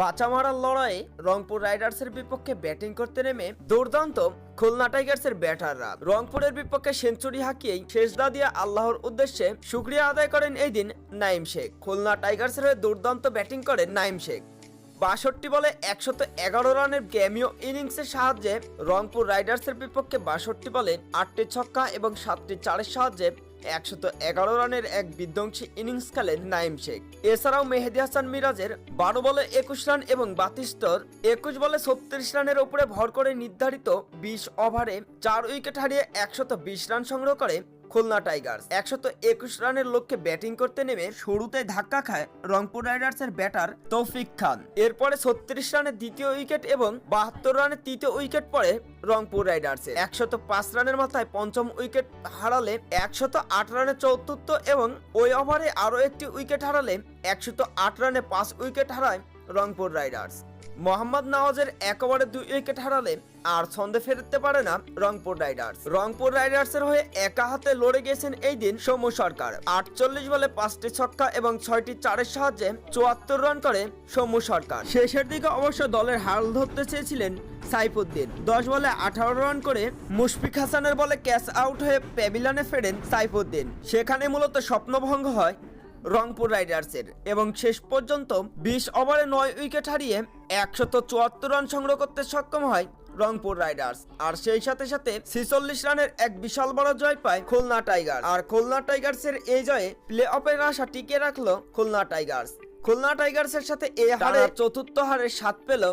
বাঁচা মারার লড়াইয়ে রংপুর রাইডার্সের বিপক্ষে ব্যাটিং করতে নেমে দুর্দান্ত খুলনা টাইগার্সের ব্যাটাররা। রংপুরের বিপক্ষে সেঞ্চুরি হাঁকিয়েই শেষদা দিয়ে আল্লাহর উদ্দেশ্যে শুক্রিয়া আদায় করেন এই দিন নাইম শেখ। খুলনা টাইগার্সের হয়ে দুর্দান্ত ব্যাটিং করেন নাইম শেখ। বাষট্টি বলে একশত এগারো রানের গ্যামিও ইনিংসের সাহায্যে রংপুর রাইডার্সের বিপক্ষে বাষট্টি বলে আটটি ছক্কা এবং সাতটি চারের সাহায্যে একশত এগারো রানের এক বিধ্বংসী ইনিংস খেলেন নাইম শেখ। এছাড়াও মেহেদি হাসান মিরাজের বারো বলে একুশ রান এবং বাতিস্তর একুশ বলে ছত্রিশ রানের উপরে ভর করে নির্ধারিত বিশ ওভারে চার উইকেট হারিয়ে একশত বিশ রান সংগ্রহ করে খুলনা টাইগার্স। একশত একুশ রানের লক্ষ্যে ব্যাটিং করতে নেমে শুরুতে ধাক্কা খায় রংপুর রাইডার্সের ব্যাটার তৌফিক খান। এরপরে ছত্রিশ রানের দ্বিতীয় উইকেট এবং বাহাত্তর রানের তৃতীয় উইকেট পড়ে রংপুর রাইডার্সের একশত পাঁচ রানের মাথায় পঞ্চম উইকেট হারালে একশত আট রানে চতুর্থ এবং ওই ওভারে আরও একটি উইকেট হারালে একশত আট রানে পাঁচ উইকেট হারায় রংপুর রাইডার্স। মোহাম্মদ নওয়াজের এক ওভারে দুই উইকেট হারালে আর ছন্দে ফেরতে পারে না রংপুর রাইডার্স। রংপুর রাইডার্সের হয়ে একা হাতে লড়ে গেছেন এই দিন সৌম্য সরকার। আটচল্লিশ বলে পাঁচটি ছক্কা এবং ছয়টি চারের সাহায্যে চুয়াত্তর রান করে সৌম্য সরকার। শেষের দিকে অবশ্য দলের হাল ধরতে চেয়েছিলেন সাইফুদ্দিন। দশ বলে আঠারো রান করে মুশফিক হাসানের বলে ক্যাচ আউট হয়ে প্যাভিলানে ফেরেন সাইফুদ্দিন। সেখানে মূলত স্বপ্নভঙ্গ হয় রংপুর রাইডার্সের। এবং শেষ পর্যন্ত বিশ ওভারে নয় উইকেট হারিয়ে একশত চুয়াত্তর রান সংগ্রহ করতে সক্ষম হয় রংপুর রাইডার্স। আর সেই সাথে সাথে ছিচল্লিশ রানের এক বিশাল বড় জয় পায় খুলনা টাইগার আর খুলনা টাইগার্সের এই জয়ে প্লে অফের আশা টিকে রাখল খুলনা টাইগার্স। খুলনা টাইগার্সের সাথে এ হারে চতুর্থ হারে স্বাদ পেল